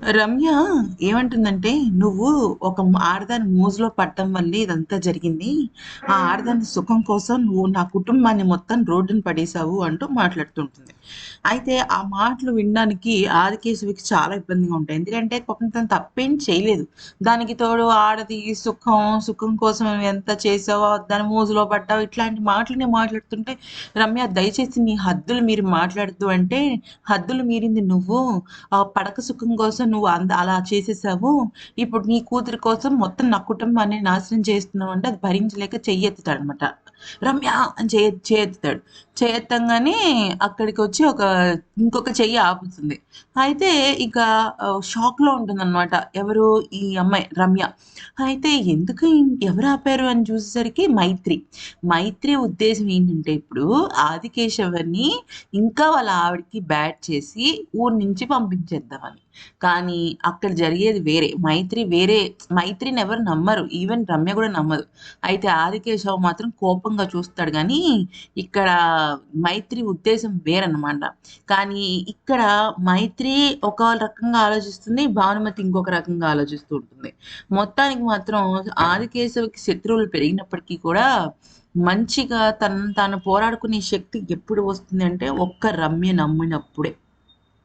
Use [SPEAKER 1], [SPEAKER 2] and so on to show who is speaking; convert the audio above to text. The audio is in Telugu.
[SPEAKER 1] రమ్య ఏమంటుందంటే నువ్వు ఒక ఆడదాని మోజులో పట్టడం వల్ల ఇదంతా జరిగింది. ఆ ఆడదాని సుఖం కోసం నువ్వు నా కుటుంబాన్ని మొత్తం రోడ్డును పడేశావు అంటూ మాట్లాడుతుంటుంది. అయితే ఆ మాటలు వినడానికి ఆదికేశవికి చాలా ఇబ్బందిగా ఉంటాయి. ఎందుకంటే పాపం తను తప్పేం చేయలేదు. దానికి తోడు ఆడది సుఖం సుఖం కోసం ఎంత చేసావో దాని మోజులో పడ్డావు ఇట్లాంటి మాటలు మాట్లాడుతుంటే రమ్య దయచేసి నీ హద్దులు మీరు మాట్లాడుతూ అంటే హద్దులు మీరింది నువ్వు. ఆ పడక సుఖం కోసం నువ్వు అంద అలా చేసేసావు. ఇప్పుడు నీ కూతురి కోసం మొత్తం నా కుటుంబాన్ని నాశనం చేస్తున్నావు అంటే అది భరించలేక చెయ్యెత్తుతాడు అనమాట రమ్య అని చేయ చేయెత్తుతాడు చేయెత్తంగానే అక్కడికి వచ్చి ఒక ఇంకొక చెయ్యి ఆపుతుంది. అయితే ఇక షాక్లో ఉంటుందన్నమాట. ఎవరు? ఈ అమ్మాయి రమ్య. అయితే ఎందుకు ఎవరు ఆపారు అని చూసేసరికి మైత్రి. మైత్రి ఉద్దేశం ఏంటంటే ఇప్పుడు ఆదికేశవని ఇంకా వాళ్ళ ఆవిడకి బ్యాట్ చేసి ఊరి నుంచి పంపించేద్దామని. కానీ అక్కడ జరిగేది వేరే. మైత్రి వేరే మైత్రిని ఎవరు నమ్మరు. ఈవెన్ రమ్య కూడా నమ్మదు. అయితే ఆదికేశవ్ మాత్రం కోపంగా చూస్తాడు కానీ ఇక్కడ మైత్రి ఉద్దేశం వేరన్నమాట. కానీ ఇక్కడ మైత్రి ఒక రకంగా ఆలోచిస్తుంది భానుమతి ఇంకొక రకంగా ఆలోచిస్తూ ఉంటుంది. మొత్తానికి మాత్రం ఆదికేశవ్కి శత్రువులు పెరిగినప్పటికీ కూడా మంచిగా తను తాను పోరాడుకునే శక్తి ఎప్పుడు వస్తుంది అంటే ఒక్క రమ్య నమ్మినప్పుడే.